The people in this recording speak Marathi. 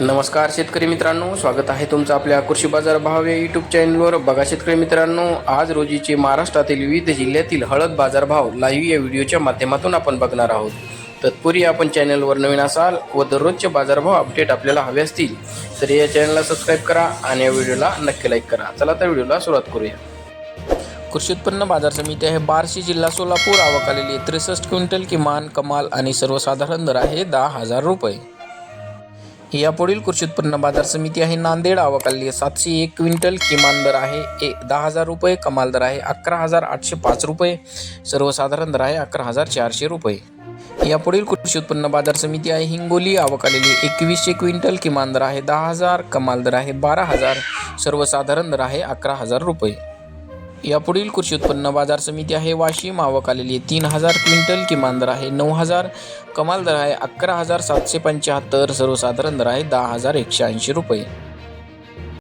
नमस्कार शेतकरी मित्रांनो स्वागत आहे तुमचं आपल्या कृषी बाजार भाव या यूट्यूब चॅनलवर बघा शेतकरी मित्रांनो आज रोजीचे महाराष्ट्रातील विविध जिल्ह्यातील हळद बाजारभाव लाईव्ह या व्हिडिओच्या माध्यमातून आपण बघणार आहोत. तत्पूर्वी आपण चॅनलवर नवीन असाल व दररोजचे बाजारभाव अपडेट आपल्याला हवे असतील तर या चॅनलला सबस्क्राईब करा आणि या व्हिडिओला नक्की लाईक करा. चला तर व्हिडिओला सुरुवात करूया. कृषी उत्पन्न बाजार समिती आहे. बार्शी जिल्हा सोलापूर आवक आलेली आहे. त्रेसष्ट क्विंटल किमान कमाल आणि सर्वसाधारण दर आहे दहा हजार रुपये. यापुढील कृषी उत्पन्न बाजार समिती आहे. नांदेड आवक सातशे एक क्विंटल किमान दर आहे. ए दहा हजार रुपये. कमाल दर आहे. अकरा हजार आठशे पाच रुपये. सर्वसाधारण दर आहे अकरा हजार चारशे रुपये. यापुढील कृषी उत्पन्न बाजार समिती आहे. हिंगोली आवक आलेली एकवीसशे क्विंटल किमान दर आहे. दहा हजार. कमाल दर आहे. बारा हजार. सर्वसाधारण दर आहे अकरा हजार रुपये. यापुढील कृषी उत्पन्न बाजार समिती आहे. वाशिम आवक आलेली आहे तीन हजार क्विंटल किमान दर आहे. नऊ हजार कमाल दर आहे. अकरा हजार सातशे पंच्याहत्तर सर्वसाधारण दर आहे. दहा हजार एकशे ऐंशी रुपये.